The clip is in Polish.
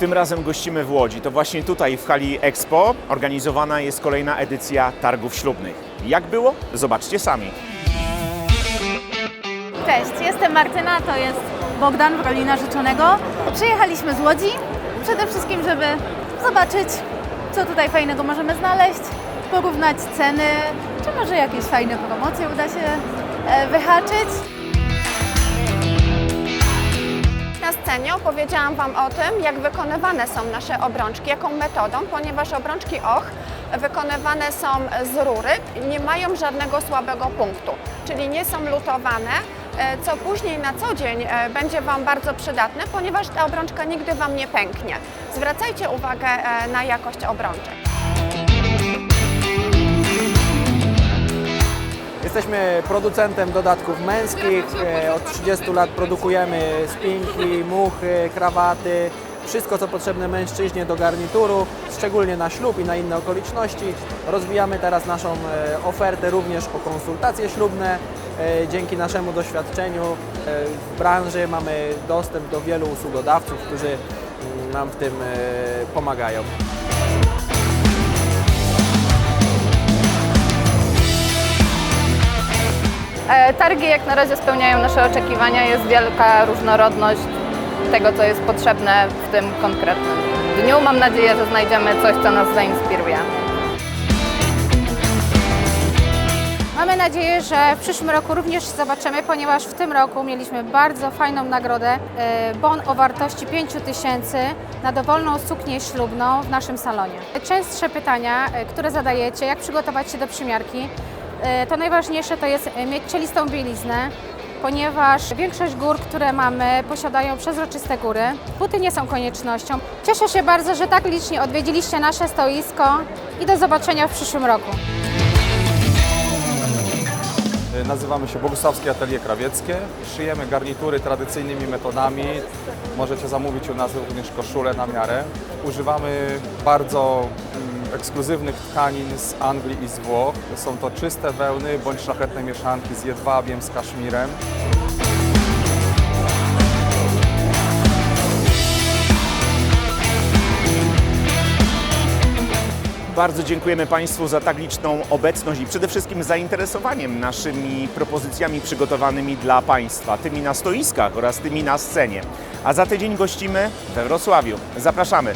Tym razem gościmy w Łodzi. To właśnie tutaj w hali Expo organizowana jest kolejna edycja targów ślubnych. Jak było? Zobaczcie sami. Cześć, jestem Martyna, to jest Bogdan w roli narzeczonego. Przyjechaliśmy z Łodzi przede wszystkim, żeby zobaczyć, co tutaj fajnego możemy znaleźć, porównać ceny, czy może jakieś fajne promocje uda się e, wyhaczyć. Na scenie opowiedziałam Wam o tym, jak wykonywane są nasze obrączki, jaką metodą, ponieważ obrączki OCH wykonywane są z rury, nie mają żadnego słabego punktu, czyli nie są lutowane, e, co później na co dzień e, będzie Wam bardzo przydatne, ponieważ ta obrączka nigdy Wam nie pęknie. Zwracajcie uwagę e, na jakość obrączek. Jesteśmy producentem dodatków męskich. E, Od 30 lat produkujemy spinki, muchy, krawaty, wszystko co potrzebne mężczyźnie do garnituru, szczególnie na ślub i na inne okoliczności. Rozwijamy teraz naszą e, ofertę również o konsultacje ślubne. E, Dzięki naszemu doświadczeniu w branży mamy dostęp do wielu usługodawców, którzy mm, nam w tym pomagają. Targi jak na razie spełniają nasze oczekiwania. Jest wielka różnorodność tego, co jest potrzebne w tym konkretnym dniu. Mam nadzieję, że znajdziemy coś, co nas zainspiruje. Mamy nadzieję, że w przyszłym roku również zobaczymy, ponieważ w tym roku mieliśmy bardzo fajną nagrodę, e, bon o wartości 5 tysięcy na dowolną suknię ślubną w naszym salonie. Częstsze pytania, e, które zadajecie, jak przygotować się do przymiarki, to najważniejsze to jest e, mieć cielistą bieliznę, ponieważ większość gór, które mamy, posiadają przezroczyste góry. Buty nie są koniecznością. Cieszę się bardzo, że tak licznie odwiedziliście nasze stoisko i do zobaczenia w przyszłym roku. Nazywamy się Bogusławskie Atelier Krawieckie. Szyjemy garnitury tradycyjnymi metodami. Możecie zamówić u nas również koszule na miarę. Używamy bardzo mm, ekskluzywnych tkanin z Anglii i z Włoch. Są to czyste wełny bądź szlachetne mieszanki z jedwabiem, z kaszmirem. Bardzo dziękujemy Państwu za tak liczną obecność i przede wszystkim zainteresowaniem naszymi propozycjami przygotowanymi dla Państwa, tymi na stoiskach oraz tymi na scenie. A za tydzień gościmy we Wrocławiu. Zapraszamy.